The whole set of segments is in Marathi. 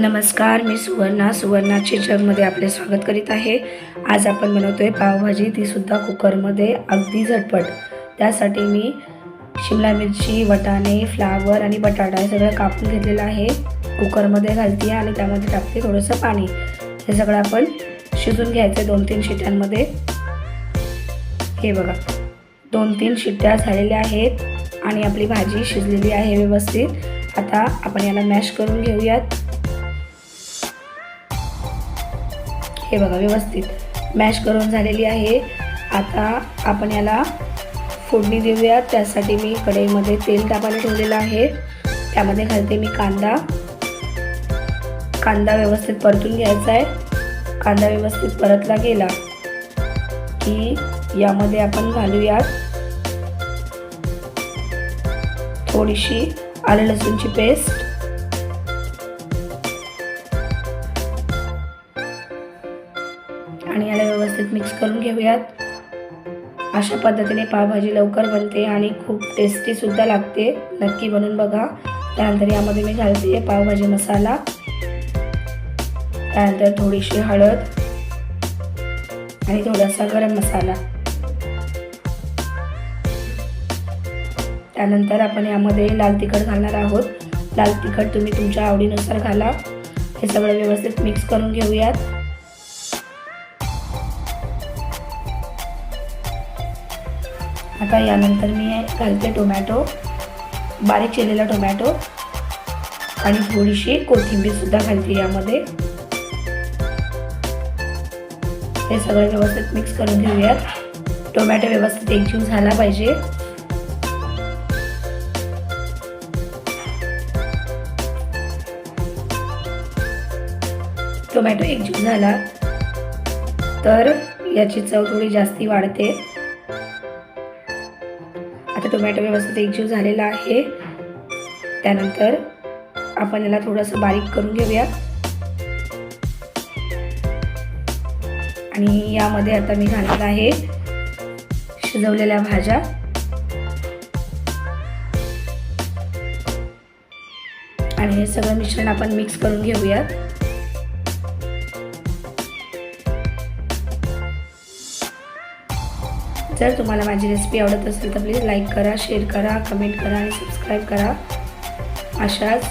नमस्कार मी सुवर्णा. सुवर्णाचे जगमध्ये आपले स्वागत करीत आहे. आज आपण बनवतोय पावभाजी तीसुद्धा कुकरमध्ये अगदी झटपट. त्यासाठी मी शिमला मिरची वटाणे फ्लावर आणि बटाटा हे सगळं कापून घेतलेलं आहे. कुकरमध्ये घालते आणि त्यामध्ये टाकते थोडंसं पाणी. हे सगळं आपण शिजून घ्यायचं दोन तीन शिट्ट्यांमध्ये हे बघा दोन तीन शिट्ट्या झालेल्या आहेत आणि आपली भाजी शिजलेली आहे व्यवस्थित. आता आपण याला मॅश करून घेऊयात. हे बघा व्यवस्थित मॅश करून झालेली आहे. आता आपण याला फोडणी देऊया. त्यासाठी मी कढईमध्ये तेल तापायला ठेवलेलं आहे. त्यामध्ये घालते मी कांदा. कांदा व्यवस्थित परतून घ्यायचा आहे. कांदा व्यवस्थित परतला गेला की यामध्ये आपण घालूयात थोडीशी आलं लसूणची पेस्ट व्यवस्थित मिक्स करून घेऊयात. अशा पद्धतीने पावभाजी लवकर बनते आणि खूप टेस्टीसुद्धा लागते. नक्की बनवून बघा. त्यानंतर यामध्ये मी घालते पावभाजी मसाला. त्यानंतर थोडीशी हळद आणि थोडासा गरम मसाला. त्यानंतर आपण यामध्ये लाल तिखट घालणार आहोत. लाल तिखट तुम्ही तुमच्या आवडीनुसार घाला. हे सगळं व्यवस्थित मिक्स करून घेऊयात. आता यानंतर मी घालते टोमॅटो बारीक चिरलेला टोमॅटो आणि थोडीशी कोथिंबीरसुद्धा घालते यामध्ये. हे सगळं व्यवस्थित मिक्स करून घेऊयात. टोमॅटो व्यवस्थित एकजीव झाला पाहिजे. टोमॅटो एकजीव झाला. तर याची चव थोडी जास्ती वाढते. आता टोमॅटो व्यवस्थित एकजीव झालेला आहे. त्यानंतर आपण याला थोडंसं बारीक करून घेऊया आणि यामध्ये आता मी घालणार आहे शिजवलेल्या भाज्या. आणि हे सगळं मिश्रण आपण मिक्स करून घेऊयात. जर तुम्हाला माझी रेसिपी आवडत असेल तर प्लीज लाईक करा शेअर करा कमेंट करा आणि सबस्क्राईब करा. अशाच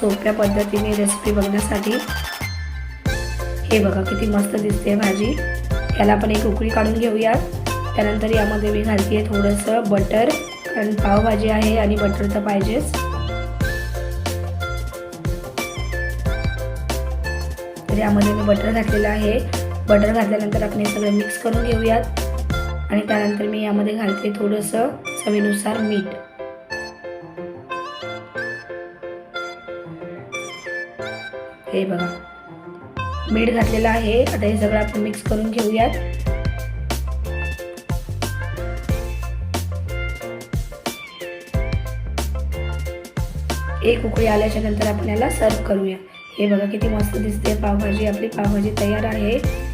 सोप्या पद्धतीने रेसिपी बघण्यासाठी. हे बघा किती मस्त दिसते भाजी. याला आपण एक उकळी काढून घेऊयात. त्यानंतर यामध्ये मी घालते थोडंसं बटर कारण पावभाजी आहे आणि बटर तर पाहिजेच. तर यामध्ये मी बटर घातलेलं आहे. बटर घातल्यानंतर आपण हे सगळं मिक्स करून घेऊयात. आणि त्यानंतर मी यामध्ये घालते थोडंसं चवीनुसार मीठ. हे बघा. मीठ घातलेलं आहे. आता हे सगळं आपण मिक्स करून घेऊयात. एक उकळी आल्याच्यानंतर आपण याला सर्व करूया. हे बघा किती मस्त दिसते. पावभाजी आपली पावभाजी तयार आहे.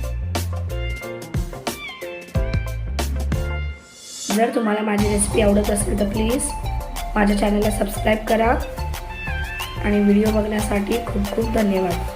जर तुम्हाला माझी रेसिपी आवडत असेल तर प्लीज माझ्या चॅनलला सबस्क्राईब करा. आणि व्हिडिओ बघण्यासाठी खूप खूप धन्यवाद.